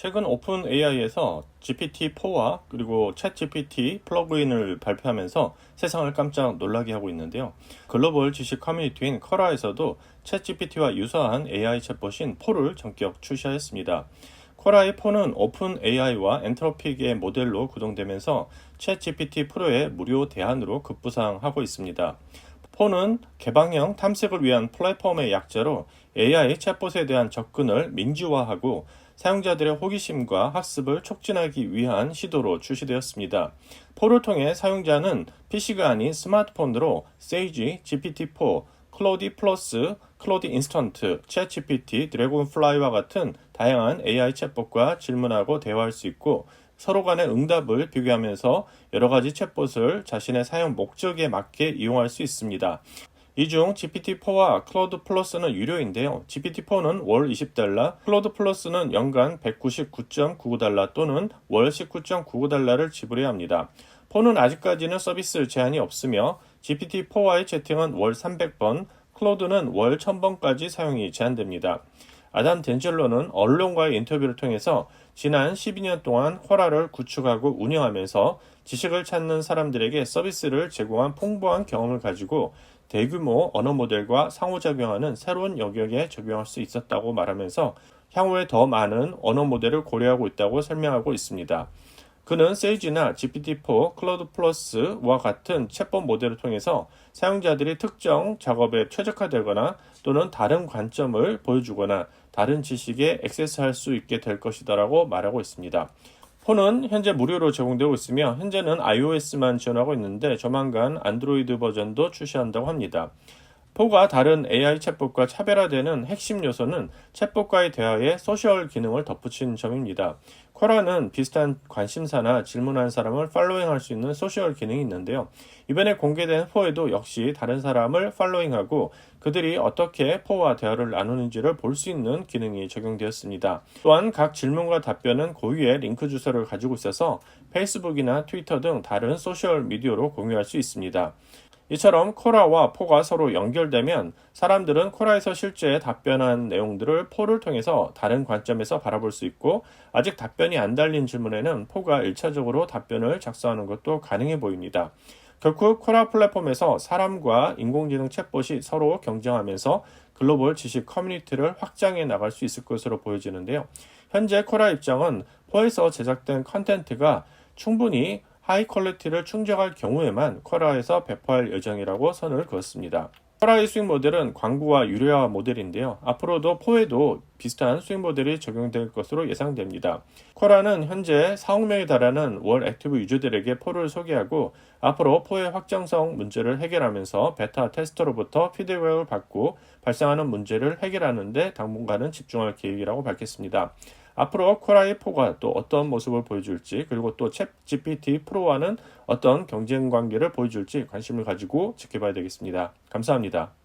최근 오픈 AI에서 GPT-4와 그리고 챗 GPT 플러그인을 발표하면서 세상을 깜짝 놀라게 하고 있는데요. 글로벌 지식 커뮤니티인 커라에서도 챗 GPT와 유사한 AI 챗봇인 4를 전격 출시하였습니다. 코라의 4는 오픈 AI와 엔트로픽의 모델로 구동되면서 챗 GPT 프로의 무료 대안으로 급부상하고 있습니다. 4는 개방형 탐색을 위한 플랫폼의 약자로 AI 챗봇에 대한 접근을 민주화하고 사용자들의 호기심과 학습을 촉진하기 위한 시도로 출시되었습니다. 4를 통해 사용자는 PC가 아닌 스마트폰으로 세이지, GPT-4, 클로디 플러스, 클로디 인스턴트, 챗 GPT, 드래곤플라이와 같은 다양한 AI 챗봇과 질문하고 대화할 수 있고 서로 간의 응답을 비교하면서 여러 가지 챗봇을 자신의 사용 목적에 맞게 이용할 수 있습니다. 이 중 GPT-4와 클로드 플러스는 유료인데요. GPT-4는 월 20달러, 클로드 플러스는 연간 199.99달러 또는 월 19.99달러를 지불해야 합니다. 4는 아직까지는 서비스 제한이 없으며 GPT-4와의 채팅은 월 300번, 클로드는 월 1000번까지 사용이 제한됩니다. 아담 덴젤로는 언론과의 인터뷰를 통해서 지난 12년 동안 쿼라를 구축하고 운영하면서 지식을 찾는 사람들에게 서비스를 제공한 풍부한 경험을 가지고 대규모 언어 모델과 상호작용하는 새로운 영역에 적용할 수 있었다고 말하면서 향후에 더 많은 언어 모델을 고려하고 있다고 설명하고 있습니다. 그는 세이지나 GPT-4, 클로드 플러스와 같은 챗봇 모델을 통해서 사용자들이 특정 작업에 최적화되거나 또는 다른 관점을 보여주거나 다른 지식에 액세스할 수 있게 될 것이다라고 말하고 있습니다. 폰은 현재 무료로 제공되고 있으며 현재는 iOS만 지원하고 있는데 조만간 안드로이드 버전도 출시한다고 합니다. 포가 다른 AI 챗봇과 차별화되는 핵심 요소는 챗봇과의 대화에 소셜 기능을 덧붙인 점입니다. 쿼라는 비슷한 관심사나 질문한 사람을 팔로잉할 수 있는 소셜 기능이 있는데요. 이번에 공개된 포에도 역시 다른 사람을 팔로잉하고 그들이 어떻게 포와 대화를 나누는지를 볼 수 있는 기능이 적용되었습니다. 또한 각 질문과 답변은 고유의 링크 주소를 가지고 있어서 페이스북이나 트위터 등 다른 소셜 미디어로 공유할 수 있습니다. 이처럼 코라와 포가 서로 연결되면 사람들은 코라에서 실제 답변한 내용들을 포를 통해서 다른 관점에서 바라볼 수 있고 아직 답변 이 안 달린 질문에는 포가 1차적으로 답변을 작성하는 것도 가능해 보입니다. 결국 코라 플랫폼에서 사람과 인공지능 챗봇이 서로 경쟁하면서 글로벌 지식 커뮤니티를 확장해 나갈 수 있을 것으로 보여지는데요. 현재 코라 입장은 포에서 제작된 컨텐트가 충분히 하이 퀄리티를 충족할 경우에만 쿼라에서 배포할 예정이라고 선을 그었습니다. 쿼라의 수익 모델은 광고와 유료화 모델인데요. 앞으로도 포에도 비슷한 수익 모델이 적용될 것으로 예상됩니다. 쿼라는 현재 4억 명에 달하는 월 액티브 유저들에게 포를 소개하고 앞으로 포의 확장성 문제를 해결하면서 베타 테스터로부터 피드백을 받고 발생하는 문제를 해결하는 데 당분간은 집중할 계획이라고 밝혔습니다. 앞으로 코라의 포가 또 어떤 모습을 보여줄지 그리고 또 챗 GPT 프로와는 어떤 경쟁 관계를 보여줄지 관심을 가지고 지켜봐야 되겠습니다. 감사합니다.